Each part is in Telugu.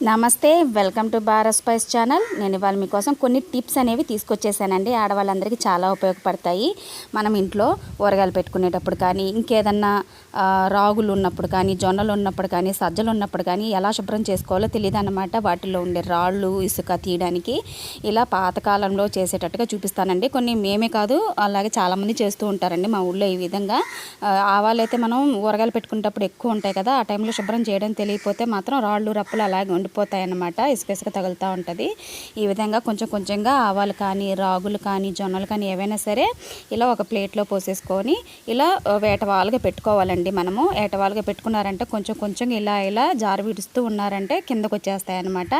నమస్తే welcome to Bharat spice channel. నేను ఇవాళ మీకోసం కొన్ని టిప్స్ అనేవి తీసుకొచ్చేసానండి. ఆడవాళ్ళందరికీ చాలా ఉపయోగపడతాయి. మనం ఇంట్లో ఊరగాయలు పెట్టుకునేటప్పుడు కానీ ఇంకేదన్నా రాగులు ఉన్నప్పుడు కానీ జొన్నలు ఉన్నప్పుడు కానీ సజ్జలు ఉన్నప్పుడు కానీ ఎలా శుభ్రం చేసుకోవాలో తెలియదు అన్నమాట వాటిలో ఉండే రాళ్ళు ఇసుక తీయడానికి ఇలా పాతకాలంలో చేసేటట్టుగా చూపిస్తానండి. కొన్ని మేమే కాదు అలాగే చాలామంది చేస్తూ ఉంటారండి మా ఊళ్ళో ఈ విధంగా. ఆ, అయితే మనం ఊరగాయలు పెట్టుకునేటప్పుడు ఎక్కువ ఉంటాయి కదా ఆ టైంలో శుభ్రం చేయడం తెలియకపోతే మాత్రం రాళ్ళు రప్పులు అలాగే ఉండిపోతాయి అన్నమాట ఇసుక ఇసుక తగులుతూ ఉంటుంది. ఈ విధంగా కొంచెం కొంచెంగా ఆవాలు కానీ రాగులు కానీ జొన్నలు కానీ ఏవైనా సరే ఇలా ఒక ప్లేట్లో పోసేసుకొని ఇలా వేటవాలుగా పెట్టుకోవాలండి మనము. ఏటవాలుగా పెట్టుకున్నారంటే కొంచెం కొంచెం ఇలా ఇలా జారు విడుస్తూ ఉన్నారంటే కిందకు వచ్చేస్తాయి అనమాట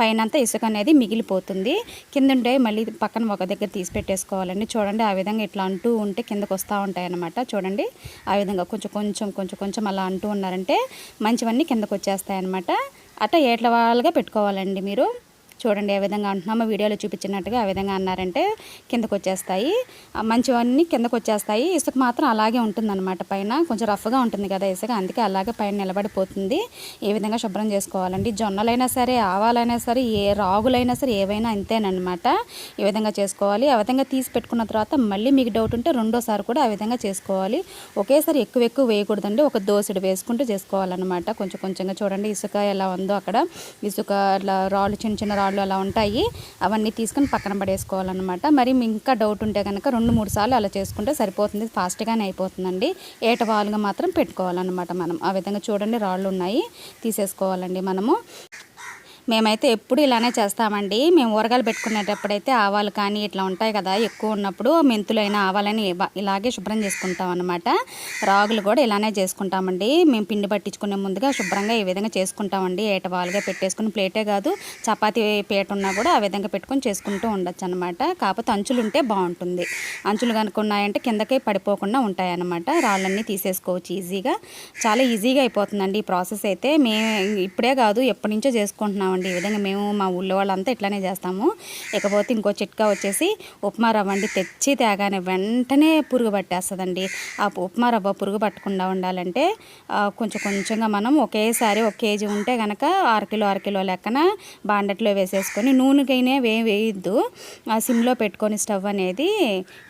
పైన అంతా ఇసుక అనేది మిగిలిపోతుంది. కింద ఉంటే మళ్ళీ పక్కన ఒక దగ్గర తీసి పెట్టేసుకోవాలండి. చూడండి ఆ విధంగా ఇట్లా అంటూ ఉంటే కిందకు వస్తూ ఉంటాయి అనమాట చూడండి ఆ విధంగా కొంచెం కొంచెం కొంచెం కొంచెం అలా అంటూ ఉన్నారంటే మంచివన్నీ కిందకు వచ్చేస్తాయి అన్నమాట అట్లా ఏట్ల వాళ్ళగా పెట్టుకోవాలండి మీరు? చూడండి ఏ విధంగా అంటున్నామో వీడియోలో చూపించినట్టుగా ఆ విధంగా అన్నారంటే కిందకు వచ్చేస్తాయి మంచివన్నీ కిందకు వచ్చేస్తాయి ఇసుక మాత్రం అలాగే ఉంటుందన్నమాట పైన. కొంచెం రఫ్గా ఉంటుంది కదా ఇసుక. అందుకే అలాగే పైన నిలబడిపోతుంది. ఏ విధంగా శుభ్రం చేసుకోవాలండి? జొన్నలైనా సరే ఆవాలైనా సరే ఏ రాగులైనా సరే ఏవైనా అంతేనమాట ఈ విధంగా చేసుకోవాలి. ఆ విధంగా తీసి పెట్టుకున్న తర్వాత మళ్ళీ మీకు డౌట్ ఉంటే రెండోసారి కూడా ఆ విధంగా చేసుకోవాలి. ఒకేసారి ఎక్కువ ఎక్కువ వేయకూడదండి. ఒక దోసెడు వేసుకుంటూ చేసుకోవాలన్నమాట. కొంచెం కొంచెంగా చూడండి ఇసుక ఎలా ఉందో అక్కడ. ఇసుక రాళ్ళు చిన్న చిన్న రాళ్ళు రాళ్ళు అలా ఉంటాయి. అవన్నీ తీసుకొని పక్కన పడేసుకోవాలన్నమాట. మరి ఇంకా డౌట్ ఉంటే కనుక రెండు మూడు సార్లు అలా చేసుకుంటే సరిపోతుంది. ఫాస్ట్గానే అయిపోతుందండి. ఏటవాలుగా మాత్రం పెట్టుకోవాలన్నమాట మనం. ఆ విధంగా చూడండి రాళ్ళు ఉన్నాయి. తీసేసుకోవాలండి మనము. మేమైతే ఎప్పుడు ఇలానే చేస్తామండి. మేము ఊరగాయలు పెట్టుకునేటప్పుడైతే ఆవాలు కానీ ఇట్లా ఉంటాయి కదా ఎక్కువ ఉన్నప్పుడు మెంతులైన ఆవాలని ఇలాగే శుభ్రం చేసుకుంటాం అనమాట రాగులు కూడా ఇలానే చేసుకుంటామండి. మేము పిండి పట్టించుకునే ముందుగా శుభ్రంగా ఈ విధంగా చేసుకుంటామండి. ఏటవాలుగా పెట్టేసుకుని ప్లేటే కాదు చపాతీ పీట ఉన్నా కూడా ఆ విధంగా పెట్టుకొని చేసుకుంటూ ఉండొచ్చు అనమాట కాకపోతే అంచులు ఉంటే బాగుంటుంది. అంచులు కనుక ఉన్నాయంటే కిందకే పడిపోకుండా ఉంటాయన్నమాట రాళ్ళన్నీ తీసేసుకోవచ్చు ఈజీగా. చాలా ఈజీగా అయిపోతుందండి ఈ ప్రాసెస్ అయితే. మేము ఇప్పుడే కాదు ఎప్పటి నుంచో చేసుకుంటున్నామండి. ఈ విధంగా మేము మా ఊళ్ళో వాళ్ళంతా ఇట్లానే చేస్తాము. ఇకపోతే ఇంకో చిట్కా వచ్చేసి ఉప్మా రవ్వ అండి. తెచ్చి తేగానే వెంటనే పురుగు పట్టేస్తుందండి. ఆ ఉప్మా రవ్వ పురుగు పట్టకుండా ఉండాలంటే కొంచెం కొంచెంగా మనం ఒకేసారి ఒక కేజీ ఉంటే కనుక అరకిలో అరకిలో లెక్కన బాండట్లో వేసేసుకొని నూనెకైనా వే వేయద్దు. ఆ సిమ్లో పెట్టుకొని స్టవ్ అనేది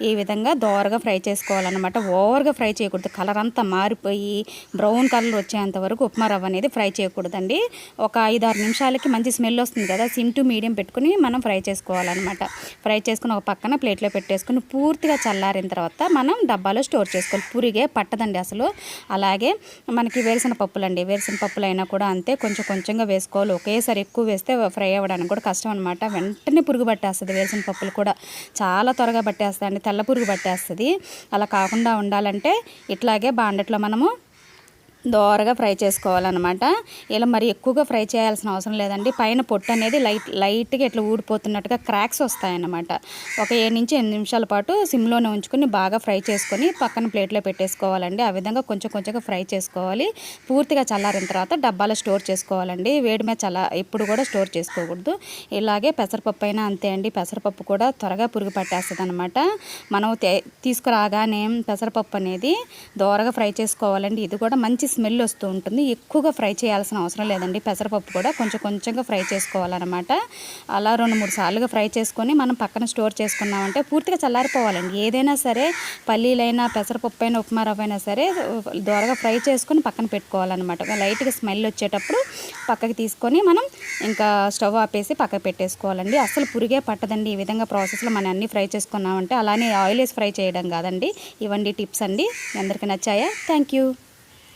ఈ విధంగా దోరగా ఫ్రై చేసుకోవాలన్నమాట. ఓవర్గా ఫ్రై చేయకూడదు. కలర్ అంతా మారిపోయి బ్రౌన్ కలర్ వచ్చేంత వరకు ఉప్మా రవ్వ అనేది ఫ్రై చేయకూడదండి. ఒక ఐదు ఆరు నిమిషాలకి మంచి స్మెల్ వస్తుంది కదా సిమ్ టు మీడియం పెట్టుకుని మనం ఫ్రై చేసుకోవాలన్నమాట. ఫ్రై చేసుకుని ఒక పక్కన ప్లేట్లో పెట్టేసుకుని పూర్తిగా చల్లారిన తర్వాత మనం డబ్బాలో స్టోర్ చేసుకోవాలి. పురిగే పట్టదండి అసలు. అలాగే మనకి వేరుశన పప్పులండి. వేరుసిన పప్పులు అయినా కూడా అంతే కొంచెం కొంచెంగా వేసుకోవాలి. ఒకేసారి ఎక్కువ వేస్తే ఫ్రై అవ్వడానికి కూడా కష్టం అనమాట వెంటనే పురుగు పట్టేస్తుంది వేరుసిన పప్పులు కూడా. చాలా త్వరగా పట్టేస్తుంది తెల్ల పురుగు పట్టేస్తుంది. అలా కాకుండా ఉండాలంటే ఇట్లాగే బాండట్లో మనము దోరగా ఫ్రై చేసుకోవాలన్నమాట. ఇలా మరి ఎక్కువగా ఫ్రై చేయాల్సిన అవసరం లేదండి. పైన పొట్టు అనేది లైట్ లైట్గా ఇట్లా ఊడిపోతున్నట్టుగా క్రాక్స్ వస్తాయన్నమాట. ఒక ఏడు నుంచి ఎనిమిది నిమిషాల పాటు సిమ్లోనే ఉంచుకొని బాగా ఫ్రై చేసుకొని పక్కన ప్లేట్లో పెట్టేసుకోవాలండి. ఆ విధంగా కొంచెం కొంచెంగా ఫ్రై చేసుకోవాలి. పూర్తిగా చల్లారిన తర్వాత డబ్బాలో స్టోర్ చేసుకోవాలండి. వేడి మీద చల్ల ఎప్పుడు కూడా స్టోర్ చేసుకోకూడదు. ఇలాగే పెసరపప్పు అయినా అంతే అండి. పెసరపప్పు కూడా త్వరగా పురుగు పట్టేస్తుంది అనమాట మనం తీసుకురాగానే పెసరపప్పు అనేది దోరగా ఫ్రై చేసుకోవాలండి. ఇది కూడా మంచి స్మెల్ వస్తూ ఉంటుంది. ఎక్కువగా ఫ్రై చేయాల్సిన అవసరం లేదండి. పెసరపప్పు కూడా కొంచెం కొంచెంగా ఫ్రై చేసుకోవాలన్నమాట. అలా రెండు మూడు సార్లుగా ఫ్రై చేసుకొని మనం పక్కన స్టోర్ చేసుకున్నామంటే పూర్తిగా చల్లారిపోవాలండి. ఏదైనా సరే పల్లీలైనా పెసరపప్పు అయినా ఉప్మా రవ్వ అయినా సరే దోరగా ఫ్రై చేసుకొని పక్కన పెట్టుకోవాలన్నమాట. లైట్గా స్మెల్ వచ్చేటప్పుడు పక్కకి తీసుకొని మనం ఇంకా స్టవ్ ఆపేసి పక్కకు పెట్టేసుకోవాలండి. అసలు పురిగే పట్టదండి ఈ విధంగా ప్రాసెస్లో. మనం అన్నీ ఫ్రై చేసుకున్నామంటే అలానే ఆయిల్ వేసి ఫ్రై చేయడం కాదండి. ఇవన్నీ టిప్స్ అండి. అందరికీ నచ్చాయా? Thank you